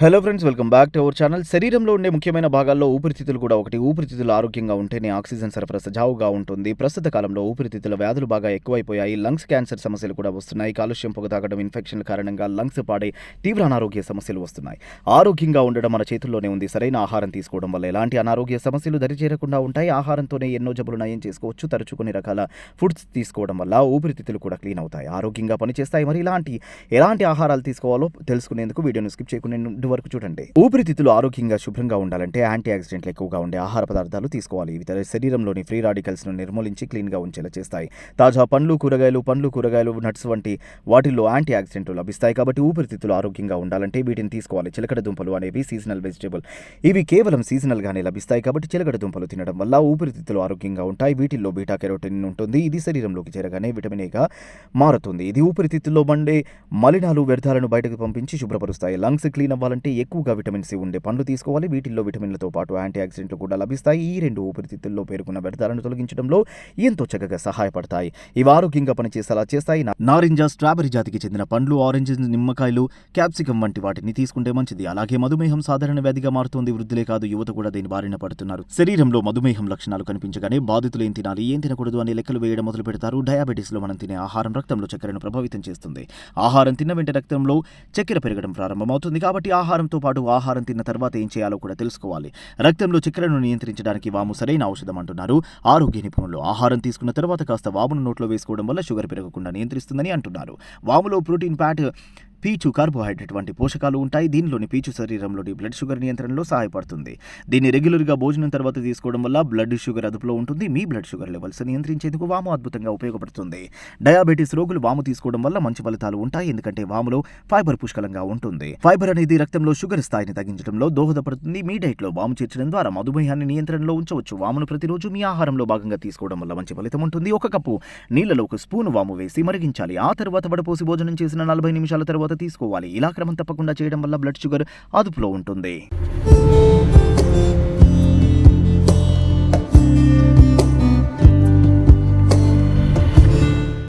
Hello friends welcome back to our channel శరీరంలో ఉండే ముఖ్యమైన భాగాల్లో ఊపిరితిత్తులు కూడా ఒకటి. ఊపిరితిత్తులు ఆరోగ్యంగా ఉంటేనే ఆక్సిజన్ సరఫరా సజావుగా ఉంటుంది. ప్రస్తుత కాలంలో ఊపిరితిత్తుల వ్యాధులు బాగా ఎక్కువైపోయాయి. లంగ్స్ క్యాన్సర్ సమస్యలు కూడా వస్తున్నాయి. కాలుష్యం పొగ తాగడం ఇన్ఫెక్షన్ల కారణంగా లంగ్స్ పాడే తీవ్ర అనారోగ్య సమస్యలు వస్తున్నాయి. ఆరోగ్యంగా ఉండడం మన చేతుల్లోనే ఉంది. సరైన ఆహారం తీసుకోవడం వల్ల ఎలాంటి అనారోగ్య సమస్యలు దరిచేరకుండా ఉంటాయి. ఆహారంతోనే ఎన్నో జబ్బులు నయం చేసుకోవచ్చు. తరచు కొన్ని రకాల ఫుడ్స్ తీసుకోవడం వల్ల ఊపిరితిత్తులు కూడా క్లీన్ అవుతాయి. ఆరోగ్యంగా పనిచేస్తాయి. మరి ఇలాంటి ఎలాంటి ఆహారాలు తీసుకోవాలో తెలుసుకునేందుకు వీడియోను స్కిప్ చేయకుండా వరకు చూడండి. ఊపిరితిత్తులు ఆరోగ్యంగా శుభ్రంగా ఉండాలంటే యాంటీ ఆక్సిడెంట్లు ఎక్కువగా ఉండే ఆహార పదార్థాలు తీసుకోవాలి. ఇవి శరీరంలోని ఫ్రీ రాడికల్స్ను నిర్మూలించి క్లీన్గా ఉంచేలా చేస్తాయి. తాజా పండ్లు కూరగాయలు పండ్లు కూరగాయలు నట్స్ వంటి వాటిల్లో యాంటీ ఆక్సిడెంట్లు లభిస్తాయి కాబట్టి ఊపిరితిత్తులు ఆరోగ్యంగా ఉండాలంటే వీటిని తీసుకోవాలి. చిలకడ దుంపలు అనేవి సీజనల్ వెజిటేబుల్. ఇవి కేవలం సీజనల్ గానే లభిస్తాయి కాబట్టి చిలకడ దుంపలు తినడం వల్ల ఊపిరితిత్తులు ఆరోగ్యంగా ఉంటాయి. వీటిల్లో బీటా కెరోటిన్ ఉంటుంది. ఇది శరీరంలోకి చేరగానే విటమిన్ ఏగా మారుతుంది. ఇది ఊపిరితిత్తుల్లో మండే మలినాలు వ్యర్థాలను బయటకు పంపించి శుభ్రపరుస్తాయి. లంగ్స్ క్లీన్ అవ్వాలంటే ఎక్కువగా విటమిన్ సి ఉండే పండ్లు తీసుకోవాలి. వీటిల్లో విటమిన్లతో పాటు యాంటీ ఆక్సిడెంట్లు కూడా లభిస్తాయి. ఈ రెండు ఊపిరితిత్తుల్లో పేరుకున్న వ్యర్థాలను తొలగించడంలో ఎంతో చక్కగా సహాయపడతాయి. ఇవి ఆరోగ్యంగా పనిచేసేలా చేస్తాయి. నారింజ స్ట్రాబెరీ జాతికి చెందిన పండ్లు ఆరెంజ్ నిమ్మకాయలు క్యాప్సికం వంటి వాటిని తీసుకుంటే మంచిది. అలాగే మధుమేహం సాధారణ వ్యాధిగా మారుతోంది. వృద్ధులే కాదు యువత కూడా దీని బారిన పడుతున్నారు. శరీరంలో మధుమేహం లక్షణాలు కనిపించగానే బాధితులు ఏం తినాలి ఏం తినకూడదు అనే లెక్కలు వేయడం మొదలు పెడతారు. డయాబెటీస్లో మనం తినే ఆహారం రక్తంలో చక్కెరను ప్రభావితం చేస్తుంది. ఆహారం తిన్న వెంట రక్తంలో చక్కెర పెరగడం ప్రారంభమవుతుంది కాబట్టి ఆహారం ఆహారంతో పాటు ఆహారం తిన్న తర్వాత ఏం చేయాలో కూడా తెలుసుకోవాలి. రక్తంలో చక్కెరను నియంత్రించడానికి వాము సరైన ఔషధం అంటున్నారు. ఆరోగ్య నిపుణులు ఆహారం తీసుకున్న తర్వాత కాస్త వామును నోట్లో వేసుకోవడం వల్ల షుగర్ పెరగకుండా నియంత్రిస్తుందని అంటున్నారు. వాములో ప్రోటీన్ ఫ్యాట్ పీచు కార్బోహైడ్రేట్ వంటి పోషకాలు ఉంటాయి. దీనిలోని పీచు శరీరంలోని బ్లడ్ షుగర్ నియంత్రణలో సహాయపడుతుంది. దీన్ని రెగ్యులర్గా భోజనం తర్వాత తీసుకోవడం వల్ల బ్లడ్ షుగర్ అదుపులో ఉంటుంది. మీ బ్లడ్ షుగర్ లెవెల్స్ నియంత్రించేందుకు వాము అద్భుతంగా ఉపయోగపడుతుంది. డయాబెటీస్ రోగులు వాము తీసుకోవడం వల్ల మంచి ఫలితాలు ఉంటాయి. ఎందుకంటే వాములో ఫైబర్ పుష్కలంగా ఉంటుంది. ఫైబర్ అనేది రక్తంలో షుగర్ స్థాయిని తగ్గించడంలో దోహదపడుతుంది. మీ డైట్లో వాము చేర్చడం ద్వారా మధుమేహాన్ని నియంత్రణలో ఉంచవచ్చు. వామును ప్రతిరోజు మీ ఆహారంలో భాగంగా తీసుకోవడం వల్ల మంచి ఫలితం ఉంటుంది. ఒక కప్పు నీళ్ళలో ఒక స్పూన్ వాము వేసి మరిగించాలి. ఆ తర్వాత వడపోసి భోజనం చేసిన నలభై నిమిషాల తర్వాత తర్వాత తీసుకోవాలి. ఇలా క్రమం తప్పకుండా చేయడం వల్ల బ్లడ్ షుగర్ అదుపులో ఉంటుంది.